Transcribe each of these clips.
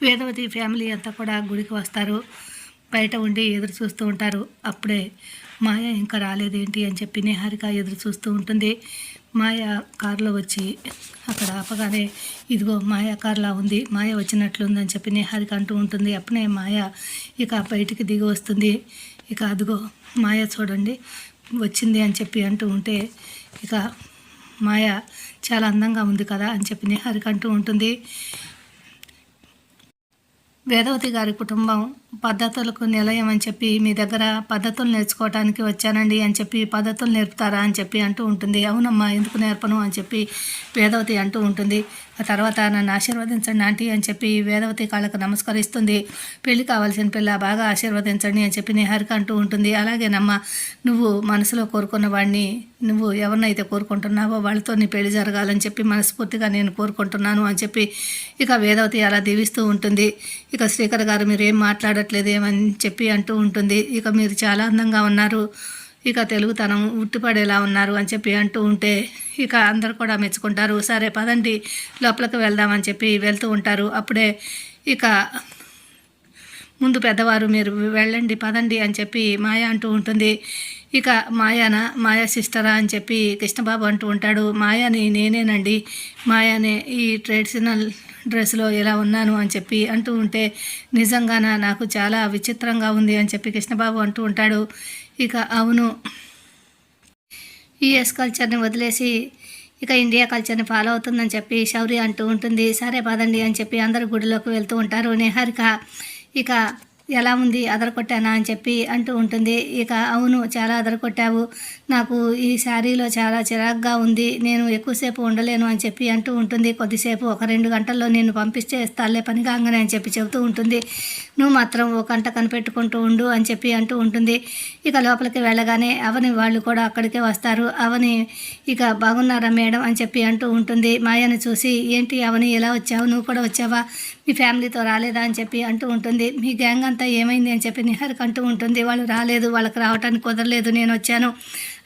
Vedavathi family అంతా కూడా గుడికి వస్తారు. బయట ఉండి ఎదురు చూస్తూ ఉంటారు. అప్పుడే మాయ ఇంకా రాలేదేంటి అని చెప్పి నిహారిక ఎదురు చూస్తూ ఉంటుంది. మాయ కారులో వచ్చి అక్కడ ఆపగానే ఇదిగో మాయ కారులా ఉంది మాయ వచ్చినట్లుందని చెప్పి నిహారిక అంటూ ఉంటుంది. అప్పుడే మాయ ఇక బయటికి దిగి వస్తుంది. ఇక అదిగో మాయ చూడండి వచ్చింది అని చెప్పి అంటూ ఉంటే ఇక మాయ చాలా అందంగా ఉంది కదా అని చెప్పి నిహారిక అంటూ ఉంటుంది. వేదవతి గారి కుటుంబం పద్ధతులకు నిలయం అని చెప్పి మీ దగ్గర పద్ధతులు నేర్చుకోవడానికి వచ్చానండి అని చెప్పి పద్ధతులు నేర్పుతారా అని చెప్పి అంటూ ఉంటుంది. అవునమ్మా ఎందుకు నేర్పను అని చెప్పి వేదవతి అంటూ ఉంటుంది. ఆ తర్వాత నన్ను ఆశీర్వదించండి ఆంటీ అని చెప్పి వేదవతి కాళ్ళకు నమస్కరిస్తుంది. పెళ్ళి కావాల్సిన పిల్ల బాగా ఆశీర్వదించండి అని చెప్పి నిహారిక అంటూ ఉంటుంది. అలాగేనమ్మా నువ్వు మనసులో కోరుకున్న వాడిని నువ్వు ఎవరినైతే కోరుకుంటున్నావో వాళ్ళతో నీ పెళ్ళి జరగాలని చెప్పి మనస్ఫూర్తిగా నేను కోరుకుంటున్నాను అని చెప్పి ఇక వేదవతి అలా దీవిస్తూ ఉంటుంది. ఇక శ్రీకర్ గారు మీరు ఏం మాట్లాడట్లేదేమని చెప్పి అంటూ ఉంటుంది. ఇక మీరు చాలా అందంగా ఉన్నారు. ఇక తెలుగుతనం ఉట్టిపడేలా ఉన్నారు అని చెప్పి అంటూ ఉంటే ఇక అందరు కూడా మెచ్చుకుంటారు. సరే పదండి లోపలికి వెళ్దామని చెప్పి వెళ్తూ ఉంటారు. అప్పుడే ఇక ముందు పెద్దవారు మీరు వెళ్ళండి పదండి అని చెప్పి మాయ అంటూ ఉంటుంది. ఇక మాయాన మాయా సిస్టరా అని చెప్పి కృష్ణబాబు అంటూ ఉంటాడు. మాయాని నేనేనండి. మాయానే ఈ ట్రెడిషనల్ డ్రెస్లో ఎలా ఉన్నాను అని చెప్పి అంటూ ఉంటే నిజంగానా? నాకు చాలా విచిత్రంగా ఉంది అని చెప్పి కృష్ణబాబు అంటూ ఉంటాడు. ఇక అవును యుఎస్ కల్చర్ని వదిలేసి ఇక ఇండియా కల్చర్ని ఫాలో అవుతుందని చెప్పి శౌర్య అంటూ ఉంటుంది. సరే పదండి అని చెప్పి అందరూ గుడిలోకి వెళ్తూ ఉంటారు. నేహారిక ఇక ఎలా ఉంది అదరకొట్టానా అని చెప్పి అంటూ ఉంటుంది. ఇక అవును చాలా అదరకొట్టావు నాకు ఈ శారీలో చాలా చిరాగ్గా ఉంది. నేను ఎక్కువసేపు ఉండలేను అని చెప్పి అంటూ ఉంటుంది. కొద్దిసేపు ఒక రెండు గంటల్లో నేను పంపిస్తే ఇస్తాలే పని కాగానే అని చెప్పి చెబుతూ ఉంటుంది. నువ్వు మాత్రం ఒక గంట కనిపెట్టుకుంటూ ఉండు అని చెప్పి అంటూ ఉంటుంది. ఇక లోపలికి వెళ్ళగానే అవని వాళ్ళు కూడా అక్కడికే వస్తారు. అవని ఇక బాగున్నారా మేడం? అని చెప్పి అంటూ ఉంటుంది. మాయను చూసి ఏంటి అవని ఎలా వచ్చావు? నువ్వు కూడా వచ్చావా? మీ ఫ్యామిలీతో రాలేదా అని చెప్పి అంటూ ఉంటుంది. మీ గ్యాంగ్ అంతా ఏమైంది అని చెప్పి నిహారిక అంటూ ఉంటుంది. వాళ్ళు రాలేదు వాళ్ళకి రావడానికి కుదరలేదు నేను వచ్చాను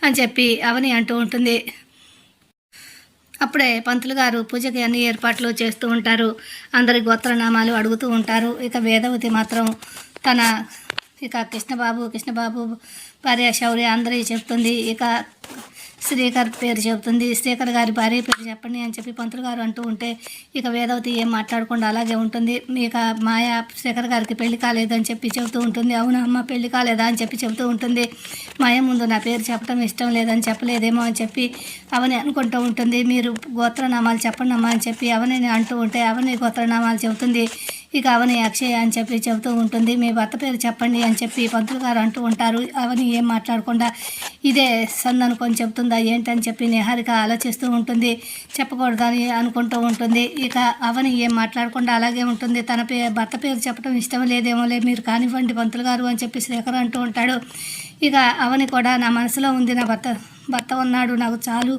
అని చెప్పి అవని అంటూ ఉంటుంది. అప్పుడే పంతులు గారు పూజకి అన్ని ఏర్పాట్లు చేస్తూ ఉంటారు. అందరి గోత్రనామాలు అడుగుతూ ఉంటారు. ఇక వేదవతి మాత్రం తన ఇక కృష్ణబాబు కృష్ణబాబు భార్య శౌర్య అందరి చెప్తుంది. ఇక శ్రీకర్ పేరు చెబుతుంది శ్రీకర్ గారి భార్య పేరు చెప్పండి అని చెప్పి పంతులు గారు అంటూ ఉంటే ఇక వేదవతి ఏం మాట్లాడకుండా అలాగే ఉంటుంది. ఇక మాయ శ్రీకర్ గారికి పెళ్ళి కాలేదని చెప్పి చెబుతూ ఉంటుంది. అవునా అమ్మ పెళ్ళి కాలేదా అని చెప్పి చెబుతూ ఉంటుంది. మాయ ముందు నా పేరు చెప్పడం ఇష్టం లేదని చెప్పలేదేమో అని చెప్పి అవని అనుకుంటూ ఉంటుంది. మీరు గోత్రనామాలు చెప్పండి అమ్మా అని చెప్పి అవని అంటూ ఉంటే అవని గోత్రనామాలు చెబుతుంది. ఇక అవని అక్షయ అని చెప్పి చెబుతూ ఉంటుంది. మీ భర్త పేరు చెప్పండి అని చెప్పి పంతులు గారు అంటూ ఉంటారు. అవని ఏం మాట్లాడకుండా ఇదే సంద్ అనుకొని చెబుతుందా ఏంటని చెప్పి నిహారిక ఆలోచిస్తూ ఉంటుంది. చెప్పకూడదని అనుకుంటూ ఉంటుంది. ఇక అవని ఏం మాట్లాడకుండా అలాగే ఉంటుంది. తన పే భర్త పేరు చెప్పడం ఇష్టం లేదేమోలే మీరు కానివ్వండి పంతులు గారు అని చెప్పి శేఖర్ అంటూ ఉంటాడు. ఇక అవని కూడా నా మనసులో ఉంది నా భర్త భర్త ఉన్నాడు నాకు చాలు.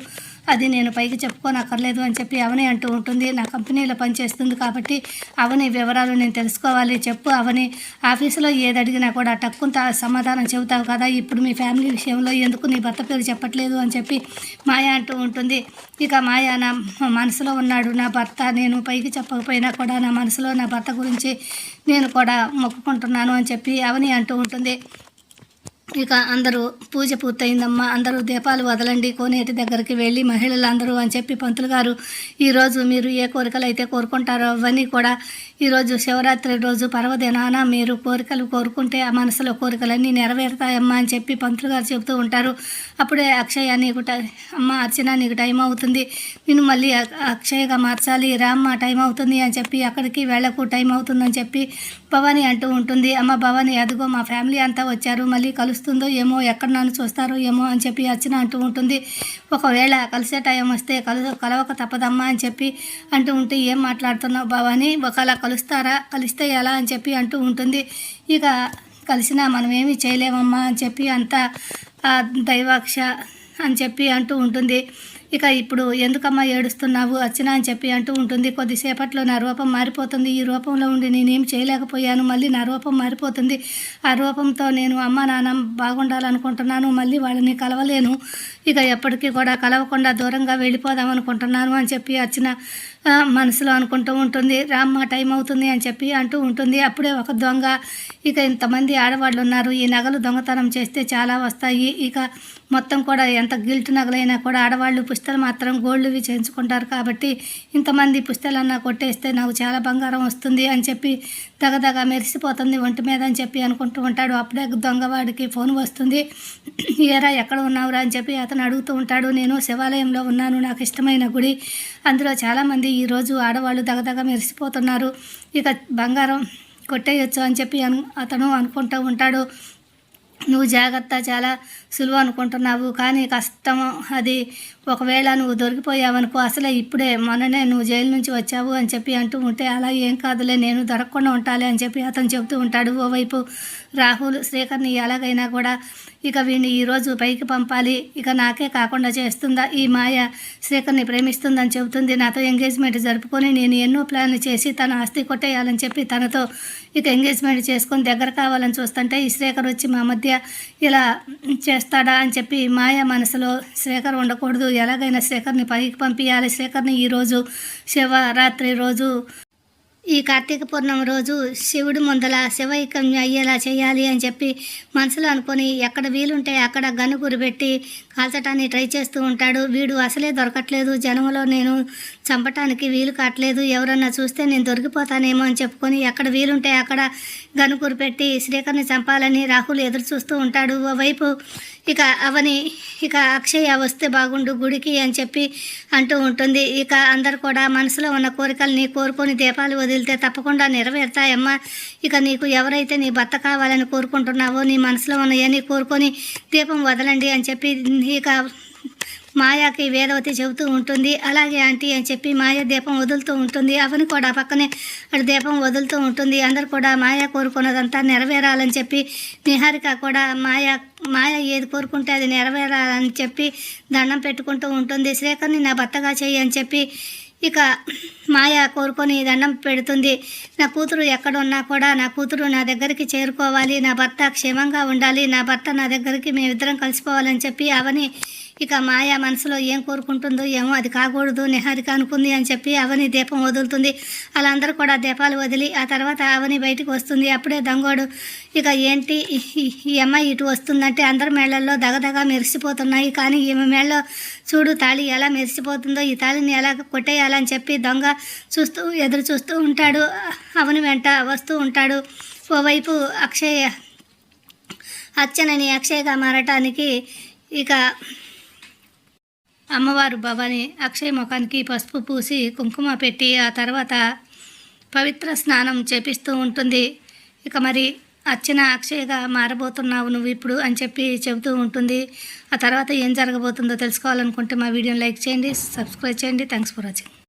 అది నేను పైకి చెప్పుకోనక్కర్లేదు అని చెప్పి అవని అంటూ ఉంటుంది. నా కంపెనీలో పనిచేస్తుంది కాబట్టి అవని వివరాలు నేను తెలుసుకోవాలి. చెప్పు అవని ఆఫీసులో ఏది అడిగినా కూడా టక్కుంత సమాధానం చెబుతావు కదా. ఇప్పుడు మీ ఫ్యామిలీ విషయంలో ఎందుకు నీ భర్త పేరు చెప్పట్లేదు అని చెప్పి మాయ అంటూ ఉంటుంది. ఇక మాయ నా మనసులో ఉన్నాడు. నా భర్త నేను పైకి చెప్పకపోయినా కూడా నా మనసులో నా భర్త గురించి నేను కూడా మొక్కుకుంటున్నాను అని చెప్పి అవని అంటూ ఉంటుంది. ఇక అందరూ పూజ పూర్తయిందమ్మా అందరూ దీపాలు వదలండి కోనేటి దగ్గరికి వెళ్ళి మహిళలందరూ అని చెప్పి పంతులు గారు ఈరోజు మీరు ఏ కోరికలు అయితే కోరుకుంటారో అవన్నీ కూడా ఈరోజు శివరాత్రి రోజు పర్వదినాన మీరు కోరికలు కోరుకుంటే ఆ మనసులో కోరికలన్నీ నెరవేరుతాయమ్మా అని చెప్పి పంతులు గారు చెబుతూ ఉంటారు. అప్పుడే అక్షయ నీకు టై అమ్మ అర్చన నీకు టైం అవుతుంది. నేను మళ్ళీ అక్షయగా మార్చాలి రామ్మ టైం అవుతుంది అని చెప్పి అక్కడికి వెళ్ళకు టైం అవుతుందని చెప్పి భవాని అంటూ ఉంటుంది. అమ్మ భవాని అదిగో మా ఫ్యామిలీ అంతా వచ్చారు మళ్ళీ కలుస్తుందో ఏమో ఎక్కడ నన్ను చూస్తారో ఏమో అని చెప్పి అర్చన అంటూ ఉంటుంది. ఒకవేళ కలిసే టైం వస్తే కలు కలవక తప్పదమ్మా అని చెప్పి అంటూ ఉంటే ఏం మాట్లాడుతున్నావు భవాని? ఒకవేళ కలుస్తారా? కలిస్తే ఎలా? అని చెప్పి అంటూ ఉంటుంది. ఇక కలిసినా మనం ఏమీ చేయలేమమ్మా అని చెప్పి అంతా దైవాక్ష అని చెప్పి అంటూ ఉంటుంది. ఇక ఇప్పుడు ఎందుకమ్మా ఏడుస్తున్నావు? వచ్చినా అని చెప్పి అంటూ ఉంటుంది. కొద్దిసేపట్లో నా రూపం మారిపోతుంది. ఈ రూపంలో ఉండి నేనేం చేయలేకపోయాను. మళ్ళీ నా రూపం మారిపోతుంది. ఆ రూపంతో నేను అమ్మ నాన్న బాగుండాలనుకుంటున్నాను. మళ్ళీ వాళ్ళని కలవలేను. ఇక ఎప్పటికీ కూడా కలవకుండా దూరంగా వెళ్ళిపోదాం అనుకుంటున్నాను అని చెప్పి వచ్చిన మనసులో అనుకుంటూ ఉంటుంది. రామ్మ టైం అవుతుంది అని చెప్పి అంటూ ఉంటుంది. అప్పుడే ఒక దొంగ ఇక ఇంతమంది ఆడవాళ్ళు ఉన్నారు ఈ నగలు దొంగతనం చేస్తే చాలా వస్తాయి. ఇక మొత్తం కూడా ఎంత గిల్ట్ నగలైనా కూడా ఆడవాళ్ళు పుస్తలు మాత్రం గోల్డ్వి చేయించుకుంటారు కాబట్టి ఇంతమంది పుస్తలన్నా కొట్టేస్తే నాకు చాలా బంగారం వస్తుంది అని చెప్పి దగదగ మెరిసిపోతుంది ఒంటి మీద అని చెప్పి అనుకుంటూ ఉంటాడు. అప్పుడే దొంగవాడికి ఫోన్ వస్తుంది. ఏరా ఎక్కడ ఉన్నావురా అని చెప్పి అతను అడుగుతూ ఉంటాడు. నేను శివాలయంలో ఉన్నాను నాకు ఇష్టమైన గుడి. అందులో చాలామంది ఈరోజు ఆడవాళ్ళు దగదగ మెరిసిపోతున్నారు. ఇక బంగారం కొట్టేయచ్చు అని చెప్పి అను అతను అనుకుంటూ ఉంటాడు. నువ్వు జాగ్రత్త చాలా సులువు అనుకుంటున్నావు కానీ కష్టం అది ఒకవేళ నువ్వు దొరికిపోయావనుకో అసలే ఇప్పుడే మొన్ననే నువ్వు జైలు నుంచి వచ్చావు అని చెప్పి అంటూ ఉంటే అలా ఏం కాదులే నేను దొరకకుండా ఉంటాలి అని చెప్పి అతను చెబుతూ ఉంటాడు. ఓవైపు రాహుల్ శ్రీకర్ని ఎలాగైనా కూడా ఇక వీడిని ఈరోజు పైకి పంపాలి. ఇక నాకే కాకుండా చేస్తుందా? ఈ మాయ శ్రీకర్ని ప్రేమిస్తుందని చెబుతుంది. నాతో ఎంగేజ్మెంట్ జరుపుకొని నేను ఎన్నో ప్లాన్లు చేసి తన ఆస్తి కొట్టేయాలని చెప్పి తనతో ఇక ఎంగేజ్మెంట్ చేసుకొని దగ్గర కావాలని చూస్తుంటే ఈ శ్రీకర్ వచ్చి మా మధ్య ఇలా చేస్తాడా అని చెప్పి మాయ మనసులో శ్రీకర్ ఉండకూడదు. ఎలాగైనా శేఖర్ని పైకి పంపించాలి శేఖర్ని ఈరోజు శివరాత్రి రోజు ఈ కార్తీక పూర్ణమి రోజు శివుడి ముందల శివైక్యం అయ్యేలా చేయాలి అని చెప్పి మనసులో అనుకొని ఎక్కడ వీలుంటే అక్కడ గనుగురు పెట్టి కాల్చటానికి ట్రై చేస్తూ ఉంటాడు. వీడు అసలే దొరకట్లేదు. జనంలో నేను చంపటానికి వీలు కావట్లేదు ఎవరన్నా చూస్తే నేను దొరికిపోతానేమో అని చెప్పుకొని ఎక్కడ వీలుంటే అక్కడ గనుగురు పెట్టి శ్రీకర్ని చంపాలని రాహుల్ ఎదురు చూస్తూ ఉంటాడు. ఓవైపు ఇక అవని ఇక అక్షయ వస్తే బాగుండు గుడికి అని చెప్పి అంటూ ఉంటుంది. ఇక అందరు కూడా మనసులో ఉన్న కోరికల్ని కోరుకొని దీపాలు వదిలితే తప్పకుండా నెరవేరుతాయమ్మా. ఇక నీకు ఎవరైతే నీ భర్త కావాలని కోరుకుంటున్నావో నీ మనసులో ఉన్నాయని కోరుకొని దీపం వదలండి అని చెప్పి ఇక మాయాకి వేదవతి చెబుతూ ఉంటుంది. అలాగే ఆంటీ అని చెప్పి మాయ దీపం వదులుతూ ఉంటుంది. అవని కూడా పక్కనే అటు దీపం వదులుతూ ఉంటుంది. అందరు కూడా మాయ కోరుకున్నదంతా నెరవేరాలని చెప్పి నిహారిక కూడా మాయ మాయ ఏది కోరుకుంటే అది నెరవేరాలని చెప్పి దండం పెట్టుకుంటూ ఉంటుంది. శ్రీకర్ని నా భర్తగా చెయ్యి అని చెప్పి ఇక మాయ కోరుకొని దండం పెడుతుంది. నా కూతురు ఎక్కడ ఉన్నా కూడా నా కూతురు నా దగ్గరికి చేరుకోవాలి. నా భర్త క్షేమంగా ఉండాలి. నా భర్త నా దగ్గరికి మేమిద్దరం కలిసిపోవాలని చెప్పి అవని ఇక మాయ మనసులో ఏం కోరుకుంటుందో ఏమో అది కాకూడదు నిహారిక అనుకుంది అని చెప్పి అవని దీపం వదులుతుంది. అలా అందరూ కూడా దీపాలు వదిలి ఆ తర్వాత అవని బయటకు వస్తుంది. అప్పుడే దంగోడు ఇక ఏంటి? ఈ- ఈ అమ్మాయి ఇటు వస్తుందంటే అందరి మేళల్లో దగదగ మెరిసిపోతున్నాయి. కానీ ఈమె మేళలో చూడు తాళి ఎలా మెరిసిపోతుందో ఈ తాళిని ఎలా కొట్టేయాలని చెప్పి దొంగ చూస్తూ ఎదురు చూస్తూ ఉంటాడు. అవని వెంట వస్తూ ఉంటాడు. ఓవైపు అక్షయ్ అర్చనని అక్షయ్గా మారటానికి ఇక అమ్మవారు భవాని అక్షయ్ ముఖానికి పసుపు పూసి కుంకుమ పెట్టి ఆ తర్వాత పవిత్ర స్నానం చేపిస్తూ ఉంటుంది. ఇక మరి అర్చన అక్షయ్గా మారబోతున్నావు నువ్వు ఇప్పుడు అని చెప్పి చెబుతూ ఉంటుంది. ఆ తర్వాత ఏం జరగబోతుందో తెలుసుకోవాలనుకుంటే మా వీడియోని లైక్ చేయండి సబ్స్క్రైబ్ చేయండి. Thanks for watching.